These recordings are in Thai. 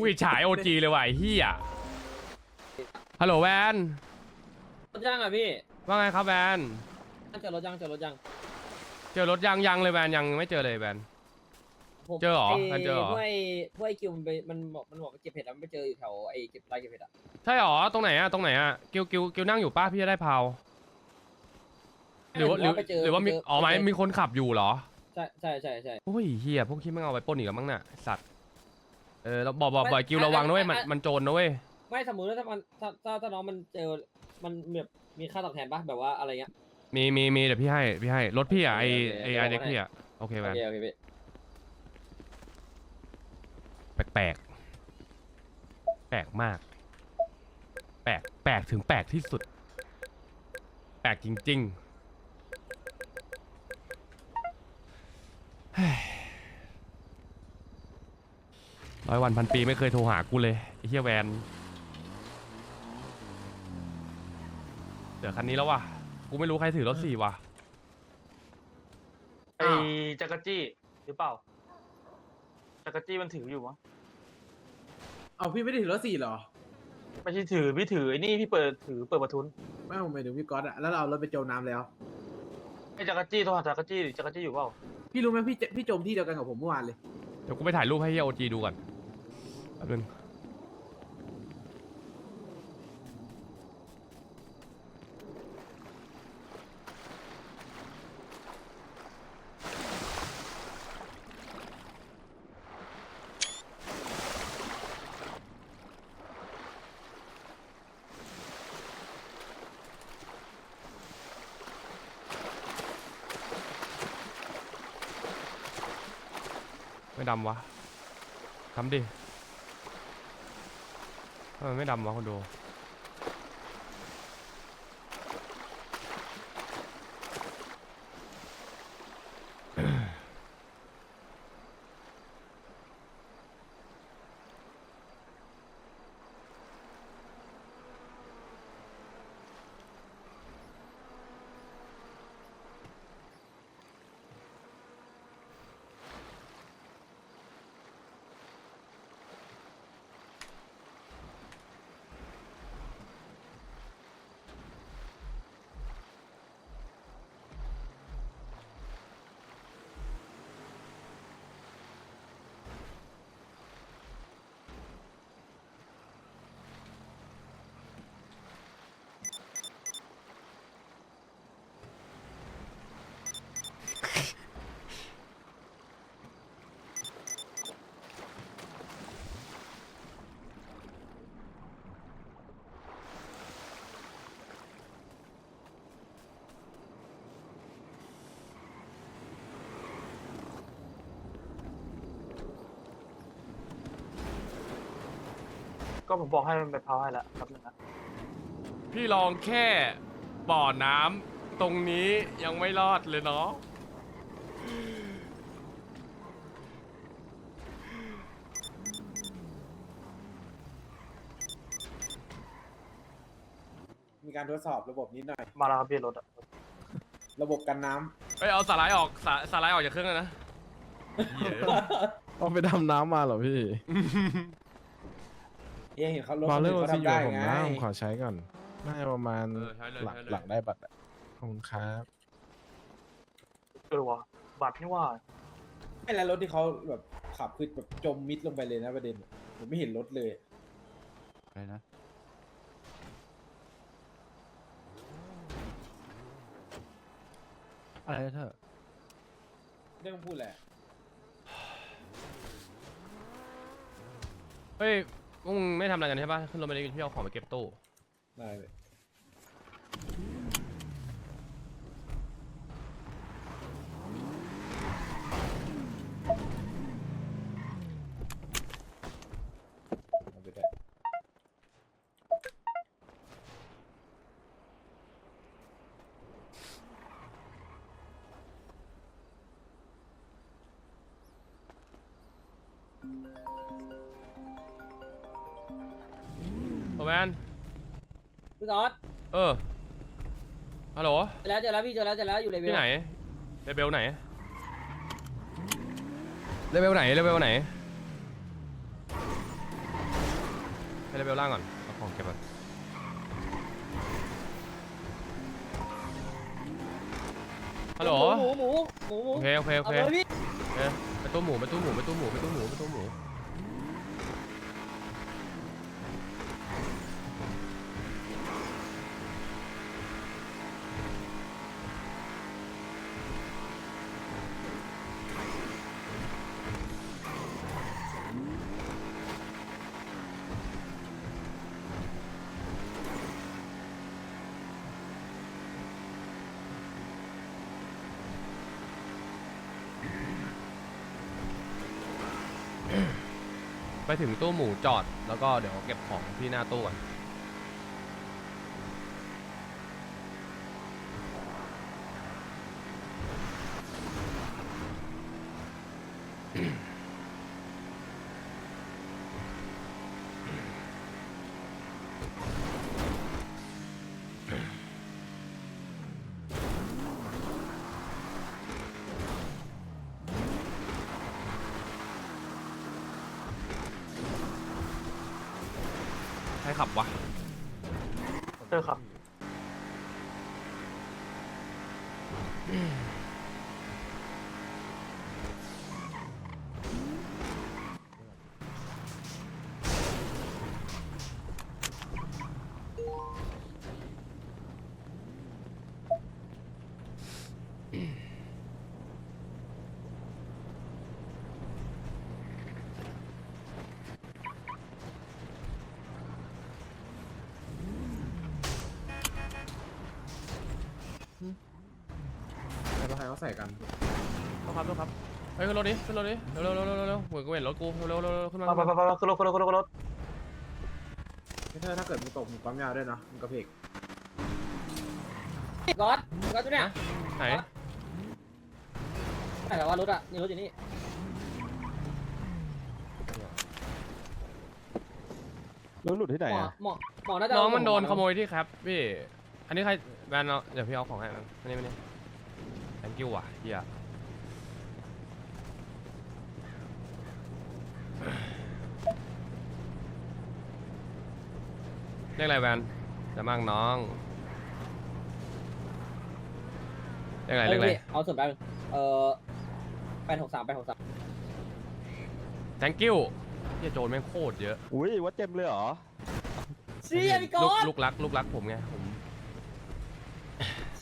อุ้ยฉายโอจีเลยว่ะไอ้เฮียฮัลโหลแวน รถยังอะพี่ว่าไงครับแวน เจอรถยังเจอรถยังเจอรถยังยังเลยแวนยังไม่เจอเลยแวน ผมเจอเหรอไงั้นเจอเหรอ พวกไอ้พวกไอ้คิวมันไปมันบอกมันบอกว่าเก็บเห็ดแล้วมันไปเจออยู่แถวไอ้เก็บไรเก็บเห็ดอะใช่หรอตรงไหนอะตรงไหนอะกิวกิวกิวนั่งอยู่ป้าพี่จะได้เผาหรือว่าหรือไปเจอหรือว่ามีไปเจอ๋อไหมายมีคนขับอยู่เหรอใช่ใช่ใช่ใช่ โอ้ยเฮียพวกคิดมึงเอาไปปล้นอีกแล้วมั้งน่ะไอ้สัตว์เออเราบอกบอกบอกกิวระวังนะเว้ยมันมันโจรนะเว้ยไม่สมมติว่าถ้ามันถ้าถ้าถ้าน้องมันเจอมันแบบมีค่าตอบแทนปะแบบว่าอะไรเงี้ย มีมีมีเดี๋ยวพี่ให้พี่ให้รถพี่อะไอโอเคไอโอเคไอเด็กเอาไว้พี่อะโอเคโอแวนเคโอเคพี่แปลกแปลกแปลกมาก แปลกแปลกถึงแปลกที่สุด แปลกจริง ๆเฮ้ย ร้อยวันพันปีไม่เคยโทรหากูเลยไอ้เฮียแวนเดี๋ยวคันนี้แล้ววะกูไม่รู้ใครถือรถสี่วะไอจักรจี้หรือเปล่าจักรจี้มันถืออยู่มั้งเอาพี่ไม่ได้ถือรถสี่เหรอ ไม่ใช่ถือพี่ถือไอ้นี่พี่เปิดถือเปิดประทุนไม่ผมหมายถึงพี่ก๊อตอะแล้วเราเอารถไปจมน้ำแล้ว ไอจักรจี้โทรหาจักรจี้ดิจักรจี้อยู่เปล่าพี่รู้ไหมพี่เจพี่จมที่เดียวกันกับผมเมื่อวานเลย เดี๋ยวกูไปถ่ายรูปให้เฮียโอจีดูก่อน แป๊บนึงไม่ดำวะทำดิ ทำไมไม่ดำวะคนดู ก็ผมบอกให้มันไปเผาให้แล้วครับนึงนะพี่ลองแค่บ่อน้ำตรงนี้ยังไม่รอดเลยเนาะมีการทดสอบระบบนิดหน่อย มาแล้วครับพี่รถอะระบบกันน้ำเอ้ยเอาสไลด์ออกสาสไลด์ออกจากเครื่องเลยนะเหี้ยเอาไปดำน้ำมาเหรอพี่ เอ๊ะเห็นเขารถบอลคนเลออื่ร์นซีเขาอยู่ทำได้ผมไงนะผมขอใช้ก่อนน่าจะประมาณเออใช้เลยหลังใช้เลย หลังได้บัตรอะขอบคุณครับ เออวะบัตรนี่ว่าไม่แล้วรถที่เขาแบบขับคือแบบจมมิดลงไปเลยนะประเด็นอะผมไม่เห็นรถเลย อะไรนะ อะไรนะเธอ เรื่องพูดแหละ เฮ้ยพวก มึงไม่ทำอะไรกันใช่ปะขึ้นรถไปเลยพี่เอาของไปเก็บตู้ได้เลย มนพี่ซอสเออฮัลโหลเจอแล้วเจอแล้วพี่เจอแล้วเจอแล้วอยู่เลเวลที่ไหนเรเบลไหนเลเวลไหนเลเวลไหนไปเลเวลล่างก่อนเอาของเก็บก่อนฮัลโหลหมูหมูหมูหมูโอเคโอเคโอเอาเคเลยพี่โอเคไปตู้หมูไปตู้หมูไปตู้หมูไปตู้หมูไปตู้หมู ไปถึงตู้หมูจอด แล้วก็เดี๋ยวเก็บของที่หน้าตู้ก่อน ขับวะเธอครับ เขาใส่กันต้องครับต้องครับเฮ้ยขึ้นรถดิขึ้นรถดิเร็วเร็วเร็วเร็วเร็วเร็วเหมือนกูเห็นรถกูเร็วเร็วเร็วเร็วขึ้นมาไปขึ้นไปมาไปขึ้นรถขึ้นรถขึ้นรถขึ้นรถไม่ใช่ถ้าเกิดมึงตกมึงปั๊มยาด้วยนะมึงกระเพกก๊อตก๊อตตัวเนี้ยไหนใช่แต่ว่ารถอะนี่รถอยู่นี่แล้วหลุดที่ไหนหมออะหมอหมอน่าจะน้องมันเาโดนหขโมยที่แคปพี่ อันนี้ใครแบรนด์เราเดี๋ยวพี่เอาของให้มันไม่นี่ไม่นี่ thank you ว่ะเฮียเรียกอะไรแบนจะมั่งน้องเรียกอะไรเรียกอะไร เอาส่วนแป๊บนึงเอ่อแปดหกสามแปดหกสาม thank you เฮียโจรแม่งโคตรเยอะ อุ้ยวัดเต็มเลยเหรอ เชี่ยพี่ก๊ลูกลูกรักลูกรักผมไงผม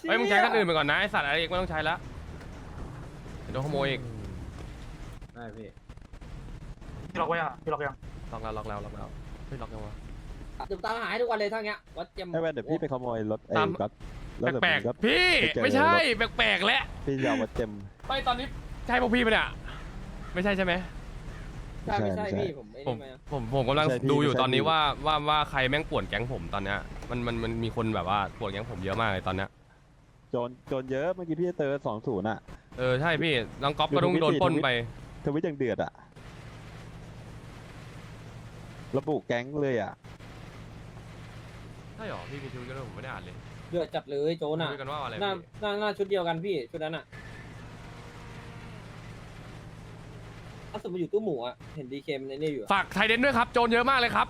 เฮ้ยมึงใช้คันอื่นไปก่อนนะไอสัตว์อะไรอีกไม่ต้องใช้ละเดี๋ยวโดนขโมยอีกได้พี่ พี่ล็อกไว้ยังพี่ล็อกยังล็อกแล้วล็อกแล้วล็อกแล้วเฮ้ยล็อกยังวะ เดี๋ยวตามหาให้ทุกวันเลยทั้งเงี้ยวัดเจมไอ้แว่นเดี๋ยวพี่ไปขโมยรถไอ้ตาม ก๊อตแล้วเดี๋ยวแปลกมึงก็ๆพี่ไปเจอ ไม่ใช่รถแปลกๆแล้วพี่ยาววัดเต็ม ไม่ตอนนี้ใช่พวกพี่ปะเนี่ยไม่ใช่ใช่ไหมใช่ไม่ใช่ไม่ใช่ พี่ผมไอ้ผมนี่มาผมผมกำลังไม่ใช่พี่ดูอยู่ไม่ใช่ตอนนี้พี่ ว่าว่าว่าใครแม่งป่วนแก๊งผมตอนเนี้ยมันมันมันมีคนแบบว่าป่วนแก๊งผมเยอะมากเลยตอนเนี้ย โจรโจรเยอะเมื่อกี้พี่เจอสองศูนย์อะ เออใช่พี่น้องก๊อฟก็ต้องอยู่โดนทวิตปล้นทวิตไป ทวิตยังเดือดอะ ระบุแก๊งเลยอะ ใช่หรอพี่มีชีวิตกันด้วยผมไม่ได้อ่านเลยเดือดจัดเลยโจน่ะคุยกันว่าอะไรหน้าพี่หน้าหน้าชุดเดียวกันพี่ชุดนั้นอะถ้าสมมติอยู่ตู้หมูอะ เห็นดีเคมันไอ้นี่อยู่อะฝากไทเดนด้วยครับโจรเยอะมากเลยครับ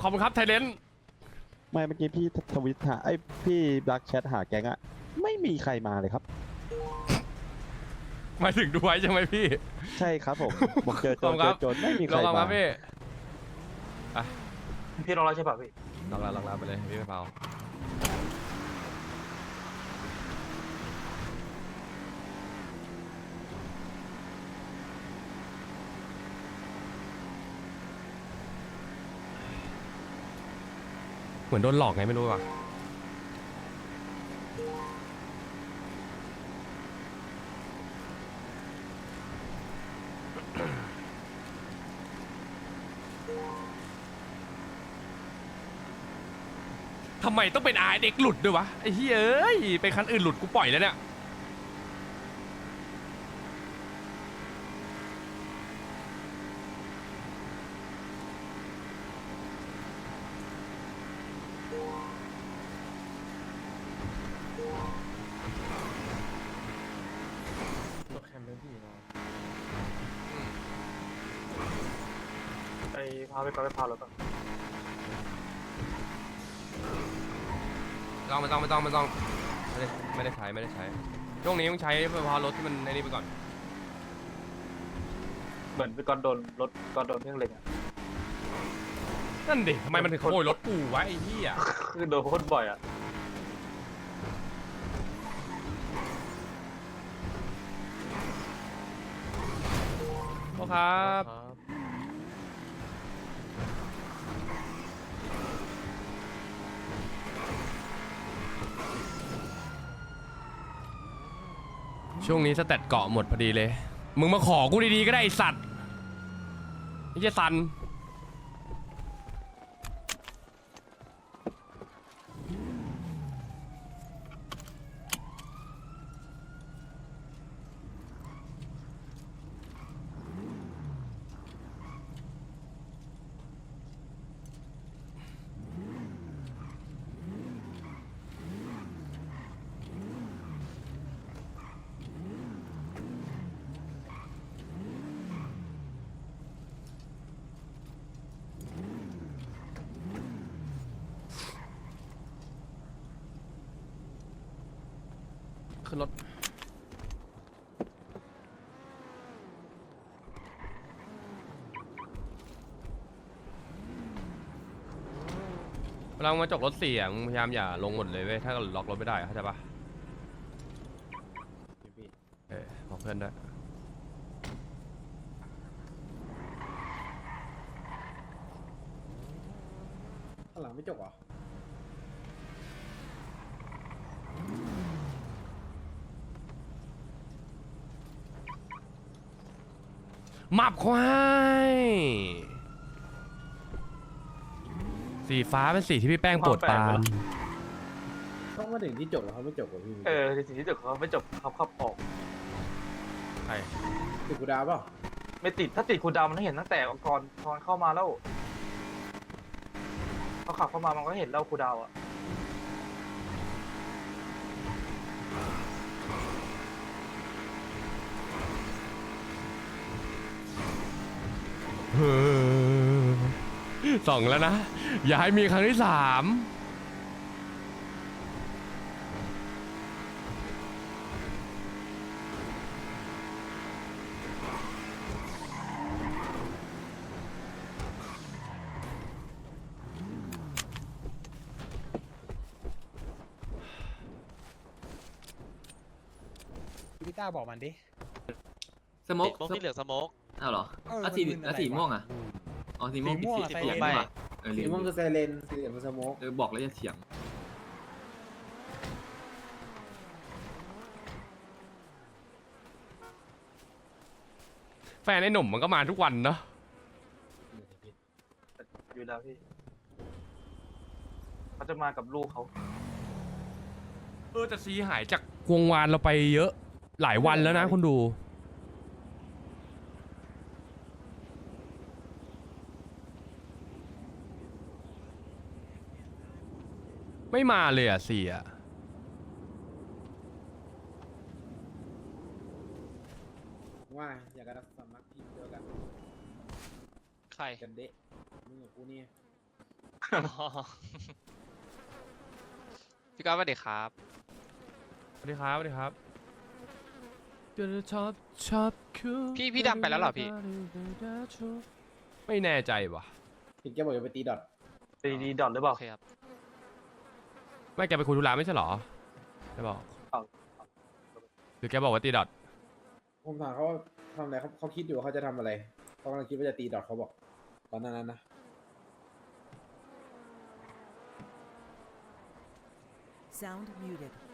ขอบคุณครับไทเดนไม่เมื่อกี้พี่ทวิตหาไอ้พี่รักแชทหาแก๊งอะ ไม่มีใครมาเลยครับ หมายถึงดูไว้ใช่ไหมพี่ ใช่ครับผมผมเจอโจขอบรคุณคเจรัอบโจรไม่มีใคลรองลองคมารับพี่พี่ล็อกแล้วใช่ป่ะพี่ ลองแล้วลองแล้วไปเลยพี่ไม่เปล่าเหมือนโดนหลอกไงไม่รู้ว่ะ ทำไมต้องเป็นอาเด็กหลุดด้วยวะไอ้เฮ้ยเอ้ยเป็นคันอื่นหลุดกูปล่อยแล้วเนี่ยรถแคมเปญพี่มาพาไปก่อนไปพาเรถก่อน ไม่ ต้องไม่ต้องไม่ต้องไม่ต้องไม่ได้ไม่ได้ใช้ไม่ได้ใช้ช่วงนี้ต้องใช้เฉพาะรถที่มันในนี้ไปก่อนเหมือนไปก่อนโดนรถก่อนโดนเครื่องเหล็กอะนั่นดิทำไมมันถึงขโมยรถกูวะไอ้เหี้ยคือโดนโคตรบ่อยอะพ่อครับ ช่วงนี้สเตตเกาะหมดพอดีเลย มึงมาขอกูดีๆก็ได้ไอสัตว์ไอ้เจสัน ขึ้นรถ เวลามึงมาจกรถสี่อะมึงพยายามอย่าลงหมดเลยเว้ย ถ้าเกิดล็อกรถไม่ได้อะเข้าใจปะเออบอกเพื่อนด้วย ข้างหลังไม่จบเหรอ มับควายสีฟ้าเป็นสีที่พี่แป้งโปรดปรานต้องมาถึงที่จบแล้วเขาไม่จบกับพี่เออสิ่งที่เด็กเขาไม่จบเขาขับออกใช่ติดกูดาวเปล่าไม่ติดถ้าติดคูลดาวน์มันเห็นตั้งแต่ก่อนตอนเข้ามาแล้วเขาขับเข้ามามันก็เห็นแล้วคูลดาวน์อะ เออ สองแล้วนะ อย่าให้มีครั้งที่สามพี่ต้าบอกมันดิ สโมกสโมกที่เหลือสโมก อ้าวเหรอเออแล้วสีมันมึนอะไร แล้วสีวะม่วงอะอ๋อสีม่วงสีม่วงอะสีไซเถีเรยนงดีกว่าเออสีลืมม่วงคือไซเรนสีเหลืองคือสโมกเออบอกแล้วจะเถียงแฟนไอ้หนุ่มมันก็มาทุกวันเนาะอยู่แล้วพี่เขาจะมากับลูกเขาเออแต่ซีหายจากวงวานเราไปเยอะ หลายวันแล้วนะคุณดู ไม่มาเลยอะเสียว่าอยากจะสมัครทีมเดียวกันใครกันเดะมึงกับกูนี่พี่ก้าวสวัสดีครับ สวัสดีครับสวัสดีครับชอบชอบคือพี่พี่ดำไปแล้วเหรอพี่ ไม่แน่ใจว่ะเห็นแกบอกจะไปตีดอทตีดีดอทหรือเปล่าโอเคครับ ไม่แกไปคุยธุระไม่ใช่เหรอแกบอกเปล่าหรือแกบอกว่าตีดอทผมถามเขาว่าทำอะไรเขาเขาคิดอยู่ว่าเขาจะทำอะไรเขากำลังคิดว่าจะตีดอทเขาบอก ตอนนั้นนะ Sound muted.